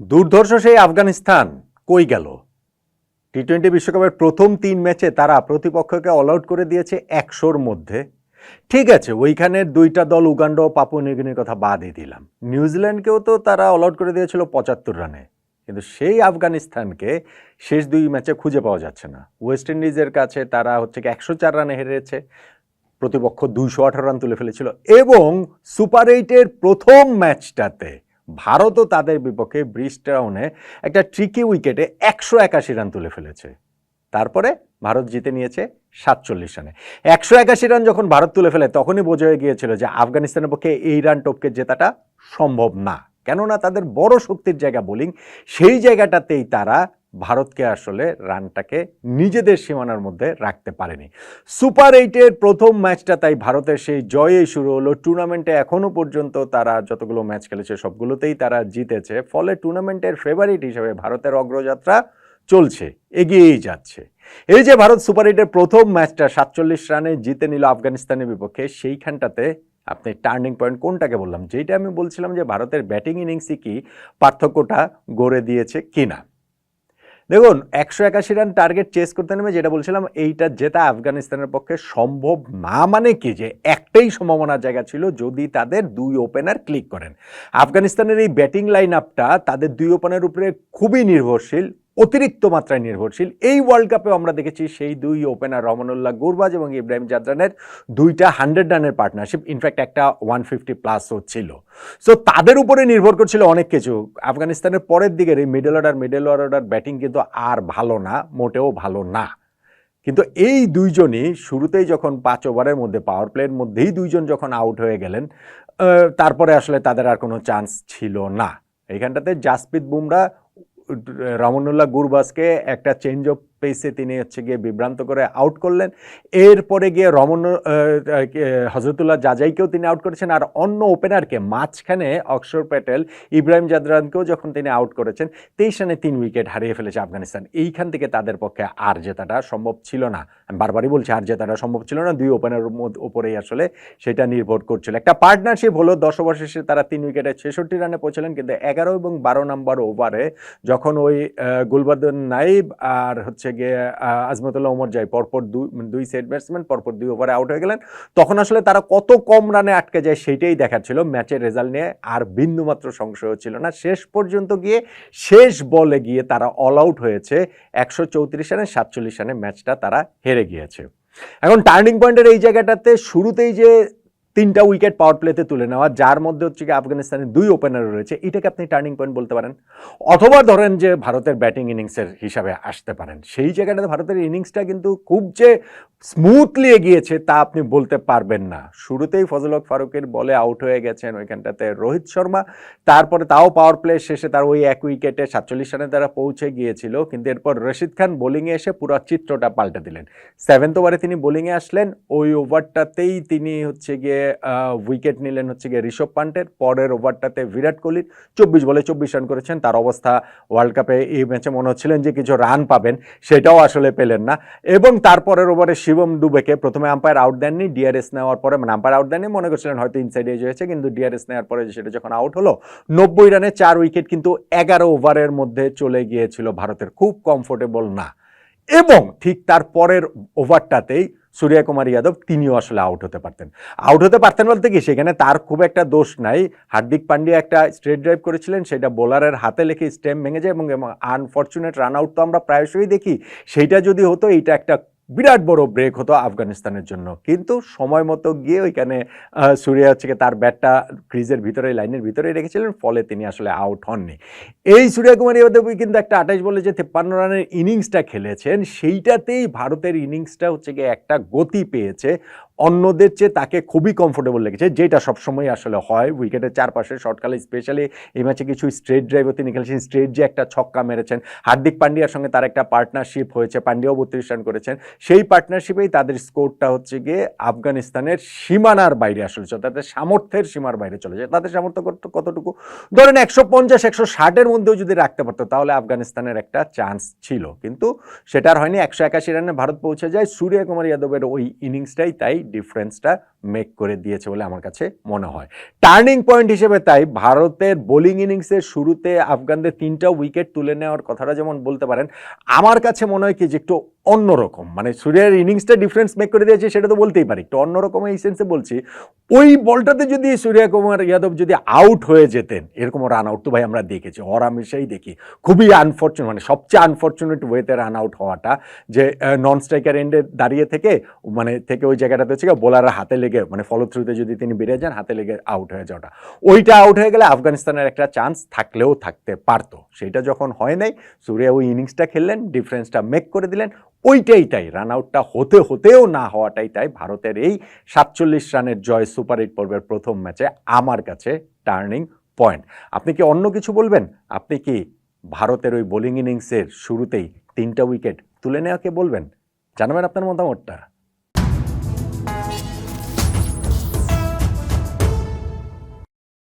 দুর্ধর্ষ সেই আফগানিস্তান কই গেল? টি টোয়েন্টি বিশ্বকাপের প্রথম তিন ম্যাচে তারা প্রতিপক্ষকে অল আউট করে দিয়েছে একশোর মধ্যে। ঠিক আছে, ওইখানের দুইটা দল, উগান্ডা ও পাপুয়া নিউগিনির কথা বাদই দিলাম। নিউজিল্যান্ডকেও তো তারা অল আউট করে দিয়েছিল পঁচাত্তর রানে। কিন্তু সেই আফগানিস্তানকে শেষ দুই ম্যাচে খুঁজে পাওয়া যাচ্ছে না। ওয়েস্ট ইন্ডিজের কাছে তারা হচ্ছে একশো চার রানে হেরেছে। প্রতিপক্ষ দুইশো আঠারো রান তুলে ফেলেছিল। এবং সুপার এইটের প্রথম ম্যাচটাতে ভারতও তাদের বিপক্ষে ব্রিস্টাউনে একটা ট্রিকি উইকেটে একশো একাশি রান তুলে ফেলেছে। তারপরে ভারত জিতে নিয়েছে সাতচল্লিশ রানে একশো একাশি রান যখন ভারত তুলে ফেলে, তখনই বোঝা হয়ে গিয়েছিল যে আফগানিস্তানের পক্ষে এই রান টপকে জেতাটা সম্ভব না। কেননা তাদের বড় শক্তির জায়গা বোলিং সেই জায়গাটাতেই তারা ভারতকে আসলে রানটাকে নিজেদের সীমানার মধ্যে রাখতে পারেনি। সুপার এইটের প্রথম ম্যাচটা তাই ভারতের সেই জয়েই শুরু হলো। টুর্নামেন্টে এখনও পর্যন্ত তারা যতগুলো ম্যাচ খেলেছে সবগুলোতেই তারা জিতেছে। ফলে টুর্নামেন্টের ফেভারিট হিসেবে ভারতের অগ্রযাত্রা চলছে, এগিয়েই যাচ্ছে। এই যে ভারত সুপার এইটের প্রথম ম্যাচটা সাতচল্লিশ রানে জিতে নিল আফগানিস্তানের বিপক্ষে, সেইখানটাতে আপনি টার্নিং পয়েন্ট কোনটাকে বললাম? যেটা আমি বলছিলাম যে ভারতের ব্যাটিং ইনিংসই কি পার্থক্যটা গড়ে দিয়েছে কিনা? দেখুন, একশো একাশি রান টার্গেট চেস করতে নেমে যেটা বলছিলাম, এইটা জেতা আফগানিস্তানের পক্ষে সম্ভব না মানে কি? যে একটাই সম্ভাবনার জায়গা ছিল যদি তাদের দুই ওপেনার ক্লিক করেন। আফগানিস্তানের এই ব্যাটিং লাইন আপটা তাদের দুই ওপেনের উপরে খুবই নির্ভরশীল। অতিরিক্ত মাত্রায় নির্ভরশীল। এই ওয়ার্ল্ড কাপেও আমরা দেখেছি সেই দুই ওপেনার রহমানুল্লাহ গুরবাজ এবং ইব্রাহিম জাদরানের দুইটা হান্ড্রেড রানের পার্টনারশিপ ইনফ্যাক্ট একটা ওয়ান ফিফটি প্লাসও ছিল। সো তাদের উপরে নির্ভর করছিল অনেক কিছু। আফগানিস্তানের পরের দিকের এই middle order middle order batting কিন্তু আর ভালো না, মোটেও ভালো না। কিন্তু এই দুইজনই শুরুতেই যখন পাঁচ ওভারের মধ্যে পাওয়ার প্লের মধ্যেই দুইজন যখন আউট হয়ে গেলেন তারপরে আসলে তাদের আর কোনো চান্স ছিল না। এইখানটাতে জাসপ্রীত বুমরা রমনুল্লাহ গুরবাসকে একটা চেঞ্জ অফ পেসে তিনি হচ্ছে গিয়ে বিভ্রান্ত করে আউট করলেন। এরপরে গিয়ে রমন হজরতুল্লাহ জাজাইকেও তিনি আউট করেছেন আর অন্য ওপেনারকে মাঝখানে অক্ষর প্যাটেল ইব্রাহিম জাদরানকেও যখন তিনি আউট করেছেন, তেইশ রানে তিন উইকেট হারিয়ে ফেলেছে আফগানিস্তান। এইখান থেকে তাদের পক্ষে আর জেতাটা সম্ভব ছিল না। আমি বারবারই বলছি, আর জেতাটা সম্ভব ছিল না। দুই ওপেনারের উপরেই আসলে সেটা নির্ভর করছিল। একটা পার্টনারশিপ হলো দশ ওভার শেষে তারা তিন উইকেটে ছেষট্টি রানে পৌঁছলেন, কিন্তু এগারো এবং বারো নম্বর ওভারে যখন ওই গুলবাদন নাইব আর হচ্ছে গিয়ে আজমতুল্লাহ ওমর যায়, পরপর দুই দুই সেট ব্যাটসম্যান পরপর দুই ওভারে আউট হয়ে গেলেন। তখন আসলে তারা কত কম রানে আটকে যায় সেইটাই দেখার ছিল ম্যাচের রেজাল্ট নিয়ে আর বিন্দুমাত্র সংশয় ছিল না। শেষ পর্যন্ত গিয়ে শেষ বলে গিয়ে তারা অল আউট হয়েছে। একশো চৌত্রিশ রানে সাতচল্লিশ রানে ম্যাচটা তারা হেরে গিয়েছে। এখন টার্নিং পয়েন্টের এই জায়গাটাতে শুরুতেই যে তিনটা উইকেট পাওয়ার প্লেতে তুলে নেওয়া, যার মধ্যে হচ্ছে কি আফগানিস্তানের দুই ওপেনার রয়েছে। এটাকে আপনি টার্নিং পয়েন্ট বলতে পারেন। অথবা ধরেন যে ভারতের ব্যাটিং ইনিংসের হিসাবে আসতে পারেন। সেই জায়গাটাতে ভারতের ইনিংসটা কিন্তু খুব যে স্মুথলি এগিয়েছে তা আপনি বলতে পারবেন না। শুরুতেই ফজল হক ফারুকের বলে আউট হয়ে গেছেন ওইখানটাতে রোহিত শর্মা। তারপরে তাও পাওয়ার প্লে শেষে তার ওই এক উইকেটে সাতচল্লিশ রানে তারা পৌঁছে গিয়েছিল। কিন্তু এরপর রশিদ খান বোলিংয়ে এসে পুরো চিত্রটা পাল্টে দিলেন। সেভেন্থ ওভারে তিনি বোলিংয়ে আসলেন। ওই ওভারটাতেই তিনি হচ্ছে গিয়ে উইকেট নিলেন হচ্ছে গিয়ে ঋষভ পান্টের। পরের ওভারটাতে বিরাট কোহলির চব্বিশ বলে চব্বিশ রান করেছেন। তার অবস্থা ওয়ার্ল্ড কাপে এই ম্যাচে মনে হচ্ছিলেন যে কিছু রান পাবেন, সেটাও আসলে পেলেন না। এবং তারপরের ওভারে শিবম দুবেকে প্রথমে আম্পায়ার আউট দেননি ডিআরএস নেওয়ার পরে মানে আম্পায়ার আউট দেননি, মনে করছিলেন হয়তো ইনসাইড এজ হয়েছে, কিন্তু ডিআরএস নেওয়ার পরে সেটা যখন আউট হলো, নব্বই রানে চার উইকেট কিন্তু এগারো ওভারের মধ্যে চলে গিয়েছিল ভারতের। খুব কমফোর্টেবল না। এবং ঠিক তার পরের ওভারটাতেই সূর্য কুমার যাদব তিনিও আসলে আউট হতে পারতেন। আউট হতে পারতেন বলতে কি, সেখানে তার খুব একটা দোষ নাই। হার্দিক পান্ডিয়া একটা স্ট্রেট ড্রাইভ করেছিলেন, সেটা বোলারের হাতে লেখে স্টেম ভেঙে যায় এবং আনফর্চুনেট রান আউট তো আমরা প্রায়শই দেখি। সেইটা যদি হতো, এইটা একটা বিরাট বড় ব্রেক হতো আফগানিস্তানের জন্য। কিন্তু সময় মতো গিয়ে ওইখানে সুরিয়া হচ্ছে তার ব্যাটটা ক্রিজের ভিতরে লাইনের ভিতরে রেখেছিলেন, ফলে তিনি আসলে আউট হননি। এই সুরিয়া সূর্যকুমার যাদব কিন্তু একটা আঠাশ বলে যে তেপ্পান্ন রানের ইনিংসটা খেলেছেন, সেইটাতেই ভারতের ইনিংসটা হচ্ছে গিয়ে একটা গতি পেয়েছে। অন্যদের চেয়ে তাকে খুবই কমফোর্টেবল লেগেছে, যেটা সবসময় আসলে হয়। উইকেটের চারপাশে শর্টকালে স্পেশালি এই ম্যাচে কিছু স্ট্রেট ড্রাইভও তিনি খেলেছেন। স্ট্রেট যে একটা ছক্কা মেরেছেন, হার্দিক পান্ডিয়ার সঙ্গে তার একটা পার্টনারশিপ হয়েছে, পান্ডিয়াও বত্রিশ রান করেছেন। সেই পার্টনারশিপেই তাদের স্কোরটা হচ্ছে গিয়ে আফগানিস্তানের সীমানার বাইরে আসলে চলে, তাদের সামর্থ্যের সীমার বাইরে চলে যায়। তাদের সামর্থ্য কত- কতটুকু? ধরেন একশো পঞ্চাশ, একশো ষাটের মধ্যেও যদি রাখতে পারতো, তাহলে আফগানিস্তানের একটা চান্স ছিল। কিন্তু সেটার হয়নি। একশো একাশি রানে ভারত পৌঁছে যায়। সূর্য কুমার যাদবের ওই ইনিংসটাই তাই ডিফারেন্সটা মেক করে দিয়েছে বলে আমার কাছে মনে হয়। টার্নিং পয়েন্ট হিসেবে তাই ভারতের বোলিং ইনিংসের শুরুতে আফগানদের তিনটা উইকেট তুলে নেওয়ার কথাটা যেমন বলতে পারেন, আমার কাছে মনে হয় কি যে একটু অন্যরকম। মানে সূর্যের ইনিংসটা ডিফারেন্স মেক করে দিয়েছে, সেটা তো বলতেই পারি। একটু অন্যরকম এই সেন্সে বলছি, ওই বলটাতে যদি সূর্যকুমার যাদব যদি আউট হয়ে যেতেন, এরকম রান আউট তো ভাই আমরা দেখেছি হরামেশাই দেখি। খুবই আনফর্চুনেট মানে সবচেয়ে আনফর্চুনেট ওয়েতে রান আউট হওয়াটা, যে নন স্ট্রাইকার এন্ডে দাঁড়িয়ে থেকে মানে থেকে ওই জায়গাটাতে হচ্ছে বোলারের হাতে লেগে মানে ফলো থ্রুতে যদি তিনি বেরিয়ে যান, হাতে লেগে আউট হয়ে যাওয়াটা। ওইটা আউট হয়ে গেলে আফগানিস্তানের একটা চান্স থাকলেও থাকতে পারতো। সেটা যখন হয় নাই, সূর্য ওই ইনিংসটা খেললেন ডিফারেন্সটা মেক করে দিলেন ওইটাই তাই রান আউটটা হতে হতেও না হওয়াটাই তাই ভারতের এই সাতচল্লিশ রানের জয় সুপার এইট পর্বের প্রথম ম্যাচে আমার কাছে টার্নিং পয়েন্ট। আপনি কি অন্য কিছু বলবেন? আপনি কি ভারতের ওই বোলিং ইনিংসের শুরুতেই তিনটা উইকেট তুলে নেওয়াকে বলবেন? জানাবেন আপনার মতামতটা।